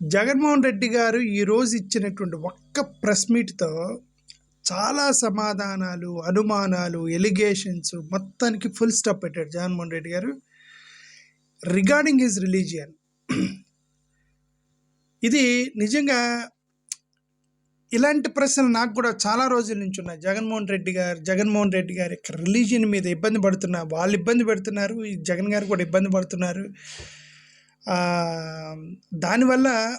జగన్మోహన్ రెడ్డి గారు ఈరోజు ఇచ్చినటువంటి ఒక్క ప్రెస్ మీట్తో చాలా సమాధానాలు అనుమానాలు ఎలిగేషన్స్ మొత్తానికి ఫుల్ స్టాప్ పెట్టాడు జగన్మోహన్ రెడ్డి గారు. Regarding his religion. ఇది నిజంగా ఇలాంటి ప్రశ్నలు నాకు కూడా చాలా రోజుల నుంచి ఉన్నాయి. జగన్మోహన్ రెడ్డి గారు జగన్మోహన్ రెడ్డి గారి యొక్క రిలీజియన్ మీద ఇబ్బంది పడుతున్నారు వాళ్ళు ఇబ్బంది పెడుతున్నారు ఈ జగన్ గారు కూడా ఇబ్బంది పడుతున్నారు. దానివల్ల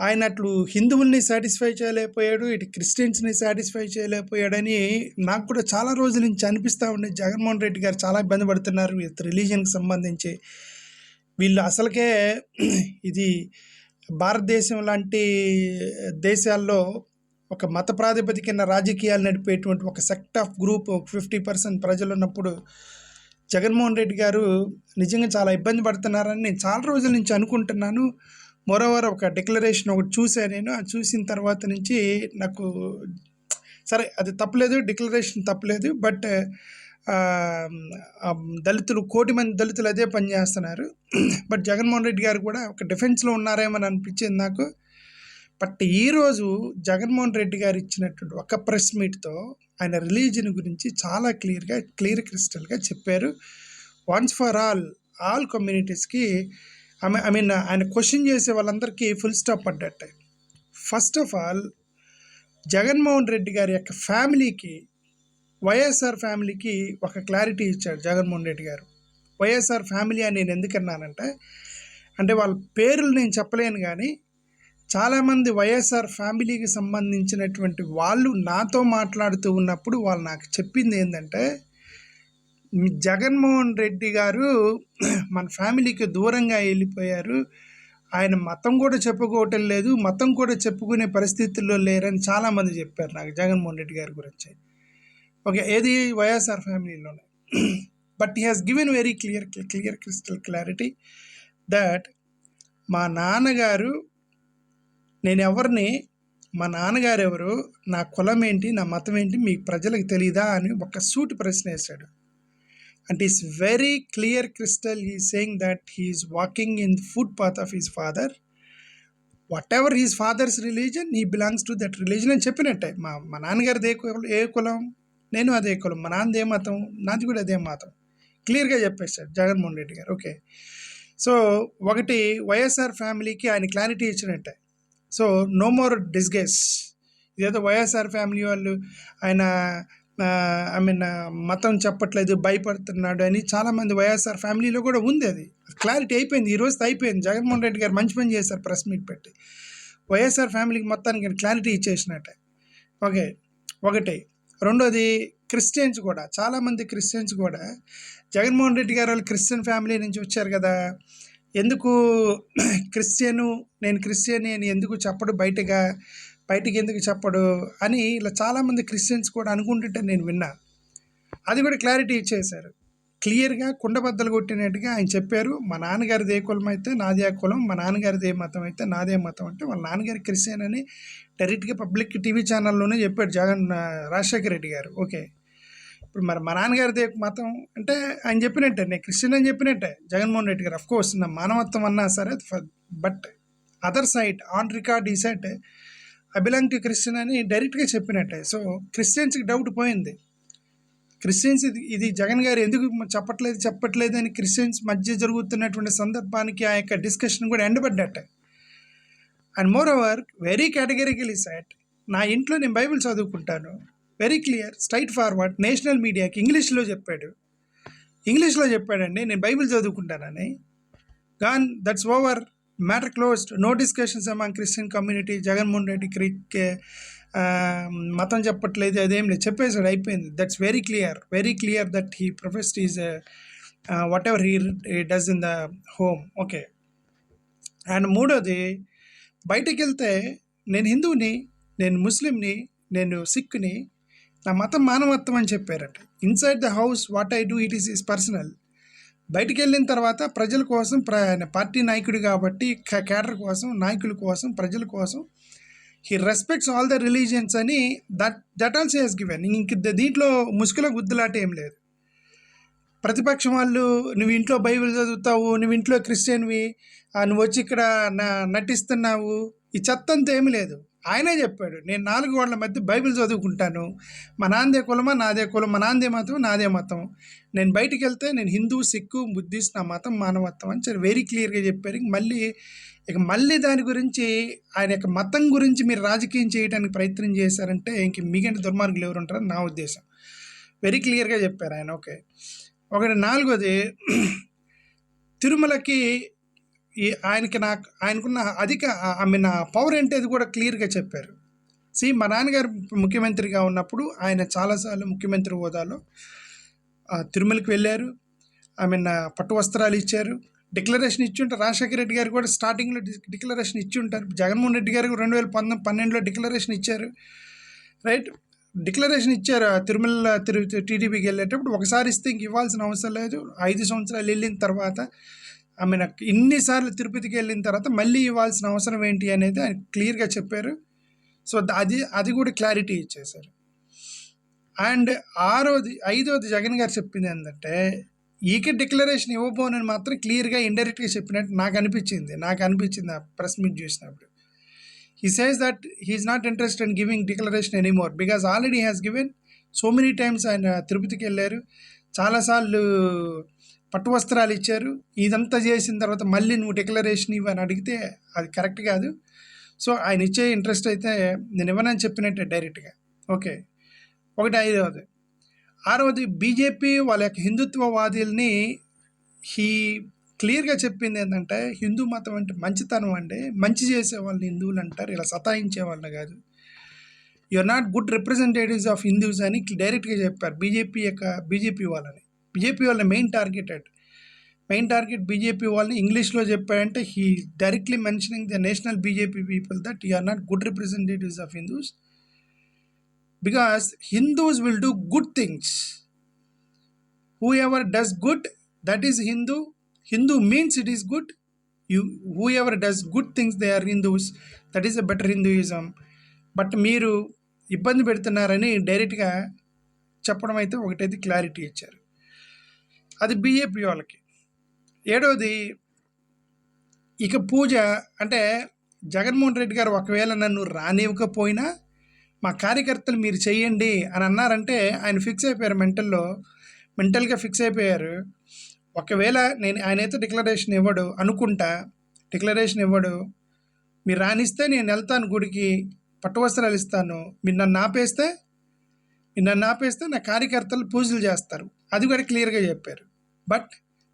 ఆయన అట్లు హిందువుల్ని సాటిస్ఫై చేయలేకపోయాడు ఇటు క్రిస్టియన్స్ని సాటిస్ఫై చేయలేకపోయాడని నాకు కూడా చాలా రోజుల నుంచి అనిపిస్తూ ఉండే జగన్మోహన్ రెడ్డి గారు చాలా ఇబ్బంది పడుతున్నారు. రిలీజియన్కి సంబంధించి వీళ్ళు అసలుకే ఇది భారతదేశం లాంటి దేశాల్లో ఒక మత ప్రాతిపదికన రాజకీయాలు నడిపేటువంటి ఒక sect of group fifty percent ప్రజలు ఉన్నప్పుడు జగన్మోహన్ రెడ్డి గారు నిజంగా చాలా ఇబ్బంది పడుతున్నారని నేను చాలా రోజుల నుంచి అనుకుంటున్నాను. మరోవర్ ఒక డిక్లరేషన్ ఒకటి చూశాను నేను. అది చూసిన తర్వాత నుంచి నాకు సరే అది తప్పలేదు డిక్లరేషన్ తప్పలేదు బట్ దళితులు కోటి మంది దళితులు అదే పని చేస్తున్నారు. బట్ జగన్మోహన్ రెడ్డి గారు కూడా ఒక డిఫెన్స్లో ఉన్నారేమని అనిపించింది నాకు. బట్ ఈరోజు జగన్మోహన్ రెడ్డి గారు ఇచ్చినటువంటి ఒక ప్రెస్ మీట్తో ఆయన రిలీజన్ గురించి చాలా క్లియర్గా క్లియర్ క్రిస్టల్గా చెప్పారు. వన్స్ ఫర్ ఆల్ ఆల్ కమ్యూనిటీస్కి ఐ ఐ మీన్ ఆయన క్వశ్చన్ చేసే వాళ్ళందరికీ full stop పడ్డట్టే first of all Jaganmohan Reddy గారి యొక్క ఫ్యామిలీకి వైఎస్ఆర్ ఫ్యామిలీకి ఒక క్లారిటీ ఇచ్చాడు జగన్మోహన్ రెడ్డి గారు. వైఎస్ఆర్ ఫ్యామిలీ అని నేను ఎందుకన్నానంటే అంటే వాళ్ళ పేర్లు నేను చెప్పలేను కానీ చాలామంది వైఎస్ఆర్ ఫ్యామిలీకి సంబంధించినటువంటి వాళ్ళు నాతో మాట్లాడుతూ ఉన్నప్పుడు వాళ్ళు నాకు చెప్పింది ఏంటంటే జగన్మోహన్ రెడ్డి గారు మన ఫ్యామిలీకి దూరంగా వెళ్ళిపోయారు. ఆయన మతం కూడా చెప్పుకోవటం లేదు మతం కూడా చెప్పుకునే పరిస్థితుల్లో లేరని చాలామంది చెప్పారు నాకు జగన్మోహన్ రెడ్డి గారి గురించి. ఓకే ఏది? YSR ఫ్యామిలీలోనే. But he has given very clear clear crystal clarity that మా నాన్నగారు నేను ఎవరిని మా నాన్నగారు ఎవరు నా కులం ఏంటి నా మతం ఏంటి మీ ప్రజలకు తెలియదా అని ఒక సూటి ప్రశ్న వేశాడు. And is very clear crystal he saying that he's walking in footpath of his father whatever his father's religion he belongs to that religion అని చెప్పినట్టే. మా మా నాన్నగారిది ఏ కులం ఏ కులం? నేను అదే కులం. మా నాన్నది ఏ మతం? నాది కూడా అదే మతం. క్లియర్గా చెప్పేశాడు జగన్మోహన్ రెడ్డి గారు. ఓకే. సో ఒకటి వైఎస్ఆర్ ఫ్యామిలీకి ఆయన క్లారిటీ ఇచ్చినట్టే. సో నో మోర్ డిస్గేస్ ఇదేదో వైఎస్ఆర్ ఫ్యామిలీ వాళ్ళు ఆయన ఐ మీన్ మతం చెప్పట్లేదు భయపడుతున్నాడు అని చాలామంది వైఎస్ఆర్ ఫ్యామిలీలో కూడా ఉంది అది. క్లారిటీ అయిపోయింది ఈ రోజు అయిపోయింది. జగన్మోహన్ రెడ్డి గారు మంచి పని చేశారు ప్రెస్ మీట్ పెట్టి. వైఎస్ఆర్ ఫ్యామిలీకి మొత్తానికి క్లారిటీ ఇచ్చేసినట్టే. ఓకే ఒకటి. రెండోది క్రిస్టియన్స్ కూడా చాలామంది క్రిస్టియన్స్ కూడా జగన్మోహన్ రెడ్డి గారు వాళ్ళు క్రిస్టియన్ ఫ్యామిలీ నుంచి వచ్చారు కదా ఎందుకు క్రిస్టియను నేను క్రిస్టియన్ అని ఎందుకు చెప్పడు బయటగా బయటికి ఎందుకు చెప్పడు అని ఇలా చాలామంది క్రిస్టియన్స్ కూడా అనుకుంటుంటే నేను విన్నా. అది కూడా క్లారిటీ ఇచ్చేశారు. క్లియర్గా కుండబద్దలు కొట్టినట్టుగా ఆయన చెప్పారు మా నాన్నగారిది ఏ కులం అయితే నాదే ఆ కులం మా నాన్నగారిది ఏ మతం అయితే నాదే మతం అంటే వాళ్ళ నాన్నగారి క్రిస్టియన్ అని డైరెక్ట్గా పబ్లిక్ టీవీ ఛానల్లోనే చెప్పాడు జగన్ రాజశేఖర రెడ్డి గారు. ఓకే. ఇప్పుడు మరి మా నాన్నగారిది మతం అంటే ఆయన చెప్పినట్టే నేను క్రిస్టియన్ అని చెప్పినట్టే జగన్మోహన్ రెడ్డి గారు కోర్స్ నా మానవత్వం అన్నా సరే but other side on record ఈ side I belong to Christian అని డైరెక్ట్గా చెప్పినట్టే. సో క్రిస్టియన్స్కి డౌట్ పోయింది. క్రిస్టియన్స్ ఇది ఇది జగన్ గారు ఎందుకు చెప్పట్లేదు చెప్పట్లేదు అని క్రిస్టియన్స్ మధ్య జరుగుతున్నటువంటి సందర్భానికి ఆ యొక్క డిస్కషన్ కూడా ఎండబడ్డట్టే. And moreover very categorically said నా ఇంట్లో నేను బైబిల్ చదువుకుంటాను. Very clear straightforward national మీడియాకి ఇంగ్లీష్లో చెప్పాడు. ఇంగ్లీష్లో చెప్పాడండి నేను Bible చదువుకుంటానని. Gone that's over matter closed no discussions among Christian community Jaganmohan Reddy క్రికే మతం చెప్పట్లేదు అదేం లేదు చెప్పేసాడు అయిపోయింది. That's very clear very clear that he professed is whatever he does in the home okay and మూడోది బయటికి వెళ్తే నేను హిందువుని నేను ముస్లింని నేను సిక్ని నా మతం మానవత్వం అని చెప్పారట. Inside the house what I do it is is personal బయటికి వెళ్ళిన తర్వాత ప్రజల కోసం ప్ర పార్టీ నాయకుడు కాబట్టి క్యాడర్ కోసం నాయకుల కోసం ప్రజల కోసం he respects all the religions అని that that also he's given ఇంక దీంట్లో ముసుగుల గుద్దులాట ఏం లేదు. ప్రతిపక్షం వాళ్ళు నువ్వు ఇంట్లో బైబిల్ చదువుతావు నువ్వు ఇంట్లో క్రిస్టియన్వి నువ్వు వచ్చి ఇక్కడ న- నటిస్తున్నావు ఈ చెత్త ఏమి లేదు. ఆయనే చెప్పాడు నేను నాలుగు గోడల మధ్య బైబిల్ చదువుకుంటాను. మా నాందే కులమా నాదే కులం మా నాందే మతం నాదే మతం. నేను బయటికి వెళ్తే నేను హిందూ సిక్కు బుద్ధిస్ట్ నా మతం మానవత్వం అని చెప్పి వెరీ క్లియర్గా చెప్పారు. మళ్ళీ ఇక మళ్ళీ దాని గురించి ఆయన యొక్క మతం గురించి మీరు రాజకీయం చేయడానికి ప్రయత్నం చేశారంటే ఇంక మిగిలిన దుర్మార్గులు ఎవరు ఉంటారని నా ఉద్దేశం. వెరీ క్లియర్గా చెప్పారు ఆయన. ఓకే. ఒకటి నాలుగోది తిరుమలకి ఈ ఆయనకి నాకు ఆయనకున్న అధిక ఐ మీన్ పవర్ ఏంటి కూడా క్లియర్గా చెప్పారు. సి మా నాన్నగారు ముఖ్యమంత్రిగా ఉన్నప్పుడు ఆయన చాలాసార్లు ముఖ్యమంత్రి హోదాలో తిరుమలకి వెళ్ళారు. ఐ మీన్ పట్టు వస్త్రాలు ఇచ్చారు. డిక్లరేషన్ ఇచ్చి ఉంటారు రాజశేఖర రెడ్డి గారు కూడా స్టార్టింగ్లో డిక్లరేషన్ ఇచ్చి ఉంటారు. జగన్మోహన్ రెడ్డి గారు రెండు వేల పంతొమ్మిది పన్నెండులో డిక్లరేషన్ ఇచ్చారు. రైట్? డిక్లరేషన్ ఇచ్చారు తిరుమల తిరు టీడీపీకి వెళ్ళేటప్పుడు ఒకసారి ఇస్తే ఇంక ఇవ్వాల్సిన అవసరం లేదు. ఐదు సంవత్సరాలు వెళ్ళిన తర్వాత ఐ మీన్ ఇన్నిసార్లు తిరుపతికి వెళ్ళిన తర్వాత మళ్ళీ ఇవ్వాల్సిన అవసరం ఏంటి అనేది ఆయన క్లియర్గా చెప్పారు. సో అది అది కూడా క్లారిటీ ఇచ్చేశారు. అండ్ ఆరోది ఐదోది జగన్ గారు చెప్పింది ఏంటంటే ఈకే డిక్లరేషన్ ఇవ్వబోనని మాత్రం క్లియర్గా ఇండైరెక్ట్గా చెప్పినట్టు నాకు అనిపించింది. నాకు అనిపించింది ఆ ప్రెస్ మీట్ చూసినప్పుడు. He says that he's not interested in giving declaration anymore because already has given so many times ఆయన తిరుపతికి వెళ్ళారు. చాలాసార్లు పట్టు వస్త్రాలు ఇచ్చారు. ఇదంతా చేసిన తర్వాత మళ్ళీ నువ్వు డిక్లరేషన్ ఇవ్వని అడిగితే అది కరెక్ట్ కాదు. సో ఆయన ఇచ్చే ఇంట్రెస్ట్ అయితే నేను ఇవ్వనని చెప్పినట్టే డైరెక్ట్గా ఓకే. ఒకటి ఐదవది. ఆరవది బీజేపీ వాళ్ళ యొక్క హిందుత్వవాదుల్ని హీ క్లియర్గా చెప్పింది ఏంటంటే హిందూ మతం అంటే మంచితనం అంటే మంచి చేసే వాళ్ళని హిందువులు అంటారు. ఇలా సతాయించే వాళ్ళని కాదు. Are not good representatives of Hindus అని డైరెక్ట్గా చెప్పారు. బీజేపీ యొక్క బీజేపీ వాళ్ళని. బీజేపీ వాళ్ళ main targeted main target BJP వాళ్ళని ఇంగ్లీష్లో చెప్పారంటే he directly mentioning the national BJP people that you are not good representatives of Hindus because Hindus will do good things whoever does good that is Hindu Hindu means it is good you whoever does good things they are Hindus that is a better Hinduism but మీరు ఇబ్బంది పెడుతున్నారని డైరెక్ట్గా చెప్పడం అయితే ఒకటైతే clarity ఇచ్చారు. అది BAP వాళ్ళకి. ఏడవది ఇక పూజ అంటే జగన్మోహన్ రెడ్డి గారు ఒకవేళ నన్ను రానివ్వకపోయినా మా కార్యకర్తలు మీరు చేయండి అని అన్నారంటే ఆయన ఫిక్స్ అయిపోయారు మెంటల్లో మెంటల్గా ఫిక్స్ అయిపోయారు. ఒకవేళ నేను ఆయనైతే డిక్లరేషన్ ఇవ్వడు అనుకుంటా డిక్లరేషన్ ఇవ్వడు. మీరు రానిస్తే నేను వెళ్తాను గుడికి పట్టువస్త్రాలు ఇస్తాను. మీరు నన్ను ఆపేస్తే మీరు నన్ను ఆపేస్తే నా కార్యకర్తలు పూజలు చేస్తారు. అది కూడా క్లియర్గా చెప్పారు. But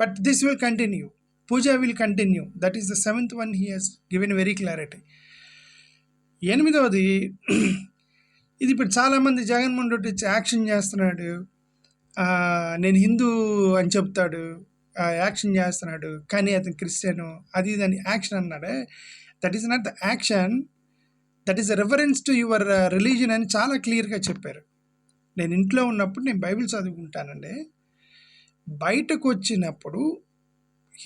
but this will continue puja will continue that is the seventh one he has given very clarity ఎనిమిదవది ఇది ఇప్పుడు చాలామంది జగన్మోహన్ రెడ్డి యాక్షన్ చేస్తున్నాడు. నేను హిందూ అని చెప్తాడు. యాక్షన్ చేస్తున్నాడు. కానీ అతను క్రిస్టియను. అది ఇది అని యాక్షన్ అన్నాడే that is not the action that is reference to your religion అని చాలా క్లియర్గా చెప్పారు. నేను ఇంట్లో ఉన్నప్పుడు నేను బైబిల్ చదువుకుంటానండి. బయటకు వచ్చినప్పుడు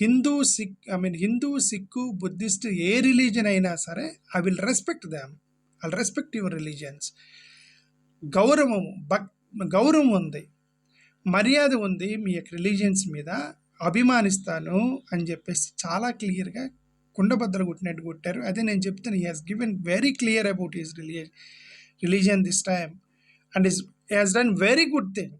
Hindu sick I mean Hindu Sikh Buddhist ఏ రిలీజన్ అయినా సరే I will respect them. I respect your religions గౌరవం భక్ గౌరవం ఉంది. మర్యాద ఉంది మీ యొక్క రిలీజియన్స్ మీద. అభిమానిస్తాను అని చెప్పేసి చాలా క్లియర్గా కుండభద్ర కొట్టినట్టు కొట్టారు. అదే నేను చెప్తాను he has given very clear about his religion religion this time and is has done very good thing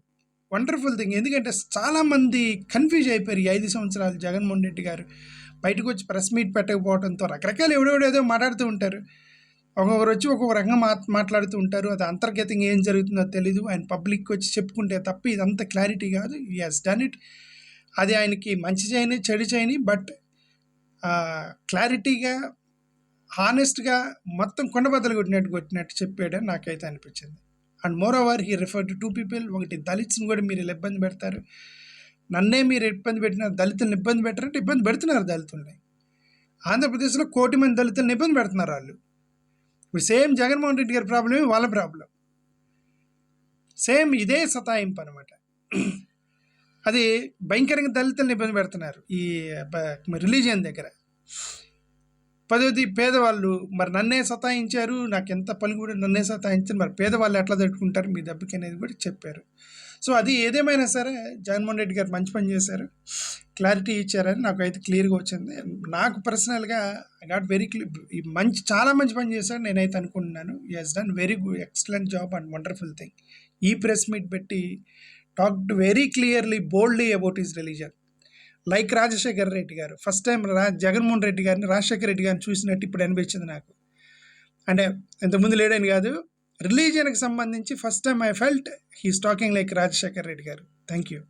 wonderful thing ఎందుకంటే చాలామంది కన్ఫ్యూజ్ అయిపోయారు ఈ ఐదు సంవత్సరాలు జగన్మోహన్ రెడ్డి గారు. బయటకు వచ్చి ప్రెస్ మీట్ పెట్టకపోవడంతో రకరకాల ఎవడెవడేదో మాట్లాడుతూ ఉంటారు. ఒక్కొక్కరు వచ్చి ఒక్కొక్క రకంగా మాట్లాడుతూ ఉంటారు. అది అంతర్గతంగా ఏం జరుగుతుందో తెలీదు. ఆయన పబ్లిక్ వచ్చి చెప్పుకుంటే తప్ప ఇదంతా క్లారిటీ కాదు. ఈ హాస్ డన్ ఇట్ అది ఆయనకి మంచి చేయని చెడు చేయని బట్ క్లారిటీగా హానెస్ట్గా మొత్తం కొండబద్దలు కొట్టినట్టు కొట్టినట్టు చెప్పాడని నాకైతే అనిపించింది. And moreover he refer to two people ఒకటి దళిత్స్ని కూడా మీరు ఇలా ఇబ్బంది పెడతారు. నన్నే మీరు ఇబ్బంది పెట్టిన దళితులను ఇబ్బంది పెట్టారంటే ఇబ్బంది పెడుతున్నారు దళితుల్ని. ఆంధ్రప్రదేశ్లో కోటి మంది దళితులను ఇబ్బంది పెడుతున్నారు వాళ్ళు. ఇప్పుడు సేమ్ జగన్మోహన్ రెడ్డి గారి ప్రాబ్లమే వాళ్ళ ప్రాబ్లం. సేమ్ ఇదే సతాయింపు అనమాట అది భయంకరంగా దళితులను ఇబ్బంది పెడుతున్నారు ఈ రిలీజియన్ దగ్గర. పదవది పేదవాళ్ళు మరి నన్నే సతాయించారు నాకు ఎంత కూడా నన్నే సతాయించారు. మరి పేదవాళ్ళు ఎట్లా తట్టుకుంటారు? మీ దెబ్బకి అనేది కూడా చెప్పారు. సో అది ఏదేమైనా సరే జగన్మోహన్ రెడ్డి గారు మంచి పని చేశారు. క్లారిటీ ఇచ్చారని నాకు అయితే క్లియర్గా వచ్చింది. నాకు పర్సనల్గా ఐ గాట్ వెరీ క్లియర్ మంచి చాలా మంచి పని చేశాడు నేనైతే అనుకుంటున్నాను. ఈ he's done very good excellent job and wonderful thing ఈ ప్రెస్ మీట్ పెట్టి talked very clearly boldly about his religion like Rajasekhar Reddy గారు. ఫస్ట్ టైం రా జగన్మోహన్ రెడ్డి గారిని రాజశేఖర్ రెడ్డి గారిని చూసినట్టు ఇప్పుడు అనిపించింది నాకు. అంటే ఇంతకుముందు లేడని కాదు రిలీజియన్కి సంబంధించి first time I felt he's talking like Rajasekhar Reddy గారు. Thank you